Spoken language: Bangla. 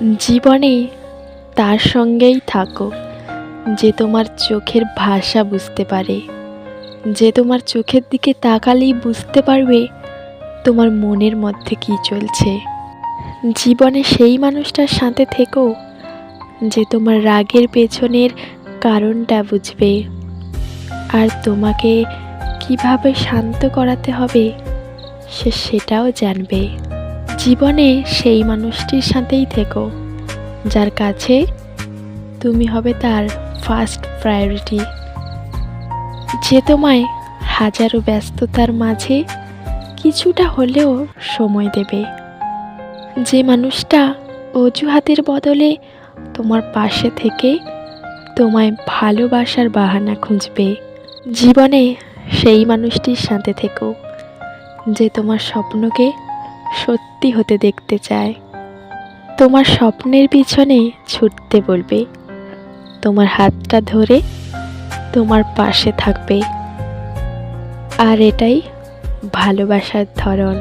জীবনে তার সঙ্গেই থাকো, যে তোমার চোখের ভাষা বুঝতে পারে। যে তোমার চোখের দিকে তাকালেই বুঝতে পারবে তোমার মনের মধ্যে কী চলছে। জীবনে সেই মানুষটার সাথে থেকো, যে তোমার রাগের পেছনের কারণটা বুঝবে। আর তোমাকে কীভাবে শান্ত করাতে হবে, সে সেটাও জানবে। জীবনে সেই মানুষটির সাথেই থেকো। যার কাছে তুমি হবে তার ফার্স্ট প্রায়োরিটি যে তোমায় হাজারো ব্যস্ততার মাঝে কিছুটা হলেও সময় দেবে। যে মানুষটা অজুহাতের বদলে তোমার পাশে থেকে তোমায় ভালোবাসার বাহানা খুঁজবে। জীবনে সেই মানুষটির সাথে থেকো, যে তোমার স্বপ্নকে সত্যি হতে দেখতে চায়। তোমার স্বপ্নের পিছনে ছুটতে বলবে। তোমার হাতটা ধরে তোমার পাশে থাকবে। আর এটাই ভালোবাসার ধরন।